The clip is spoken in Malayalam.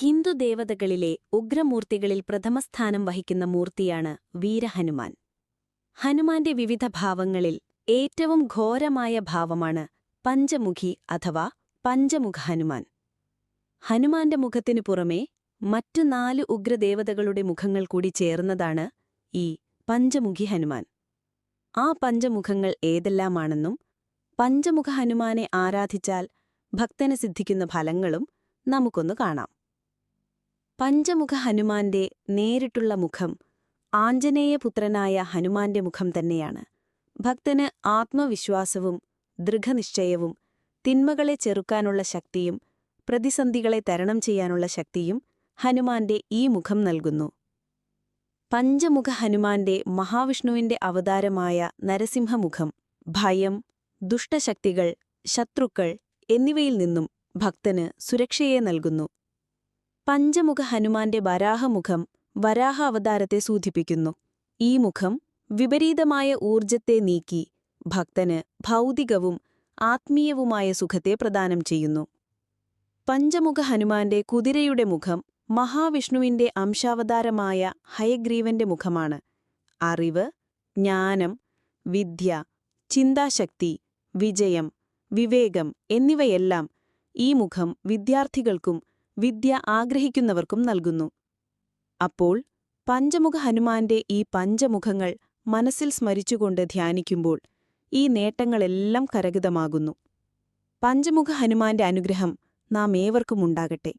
ഹിന്ദു ദേവതകളിലെ ഉഗ്രമൂർത്തികളിൽ പ്രഥമസ്ഥാനം വഹിക്കുന്ന മൂർത്തിയാണ് വീരഹനുമാൻ. ഹനുമാന്റെ വിവിധ ഭാവങ്ങളിൽ ഏറ്റവും ഘോരമായ ഭാവമാണ് പഞ്ചമുഖി അഥവാ പഞ്ചമുഖ ഹനുമാൻ ഹനുമാന്റെ മുഖത്തിനു പുറമേ മറ്റു നാല് ഉഗ്രദേവതകളുടെ മുഖങ്ങൾ കൂടി ചേർന്നതാണ് ഈ പഞ്ചമുഖി ഹനുമാൻ ആ പഞ്ചമുഖങ്ങൾ ഏതെല്ലാമാണെന്നും പഞ്ചമുഖ ഹനുമാനെ ആരാധിച്ചാൽ ഭക്തന് സിദ്ധിക്കുന്ന ഫലങ്ങളും നമുക്കൊന്നു കാണാം. പഞ്ചമുഖ ഹനുമാന്റെ നേരിട്ടുള്ള മുഖം ആഞ്ജനേയപുത്രനായ ഹനുമാന്റെ മുഖം തന്നെയാണ്. ഭക്തന് ആത്മവിശ്വാസവും ദൃഢനിശ്ചയവും തിന്മകളെ ചെറുക്കാനുള്ള ശക്തിയും പ്രതിസന്ധികളെ തരണം ചെയ്യാനുള്ള ശക്തിയും ഹനുമാന്റെ ഈ മുഖം നൽകുന്നു. പഞ്ചമുഖ ഹനുമാന്റെ മഹാവിഷ്ണുവിന്റെ അവതാരമായ നരസിംഹമുഖം ഭയം ദുഷ്ടശക്തികൾ ശത്രുക്കൾ എന്നിവയിൽ നിന്നും ഭക്തന് സുരക്ഷയെ നൽകുന്നു. പഞ്ചമുഖ ഹനുമാന്റെ വരാഹമുഖം വരാഹ അവതാരത്തെ സൂചിപ്പിക്കുന്നു. ഈ മുഖം വിപരീതമായ ഊർജത്തെ നീക്കി ഭക്തന് ഭൗതികവും ആത്മീയവുമായ സുഖത്തെ പ്രദാനം ചെയ്യുന്നു. പഞ്ചമുഖ ഹനുമാന്റെ കുതിരയുടെ മുഖം മഹാവിഷ്ണുവിന്റെ അംശാവതാരമായ ഹയഗ്രീവന്റെ മുഖമാണ്. അറിവ് ജ്ഞാനം വിദ്യ ചിന്താശക്തി വിജയം വിവേകം എന്നിവയെല്ലാം ഈ മുഖം വിദ്യാർത്ഥികൾക്കും വിദ്യ ആഗ്രഹിക്കുന്നവർക്കും നൽകുന്നു. അപ്പോൾ പഞ്ചമുഖ ഹനുമാന്റെ ഈ പഞ്ചമുഖങ്ങൾ മനസ്സിൽ സ്മരിച്ചുകൊണ്ട് ധ്യാനിക്കുമ്പോൾ ഈ നേട്ടങ്ങളെല്ലാം കരഗതമാകുന്നു. പഞ്ചമുഖ ഹനുമാന്റെ അനുഗ്രഹം നാം ഏവർക്കും ഉണ്ടാകട്ടെ.